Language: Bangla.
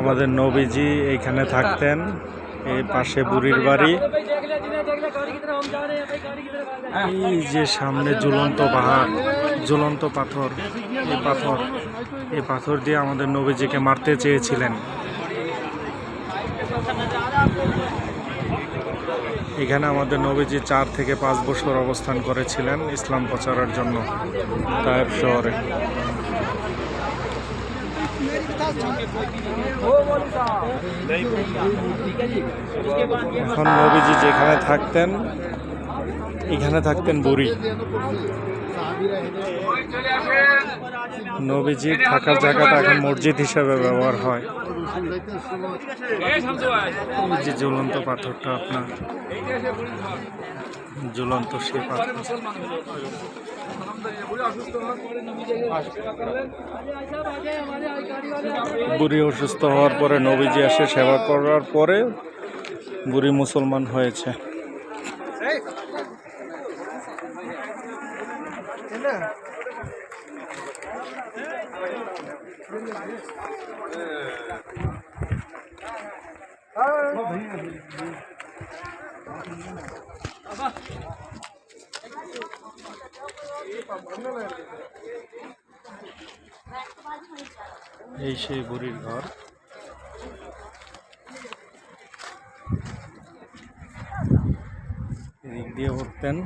আমাদের নবীজি এইখানে থাকতেন এই পাশে বুড়ির বাড়ি। এই যে সামনে ঝুলন্ত পাহাড় ঝুলন্ত পাথর এই পাথর এই পাথর দিয়ে আমাদের নবীজিকে মারতে চেয়েছিলেন। এখানে আমাদের নবীজি চার থেকে পাঁচ বছর অবস্থান করেছিলেন ইসলাম প্রচারের জন্য তায়েব শহরে। এখন নবীজি যেখানে থাকতেন এখানে থাকতেন বুড়ি। নবীজি থাকার জায়গাটা এখন মসজিদ হিসাবে ব্যবহার হয়। যে ঝুলন্ত পাথরটা আপনার ঝুলন্ত সে পাথর। বুড়ি অসুস্থ হওয়ার পরে নবীজি এসে সেবা করার পরে বুড়ি মুসলমান হয়েছে। এই সেই বুড়ির ঘর। এদিক দিয়ে উঠতেন।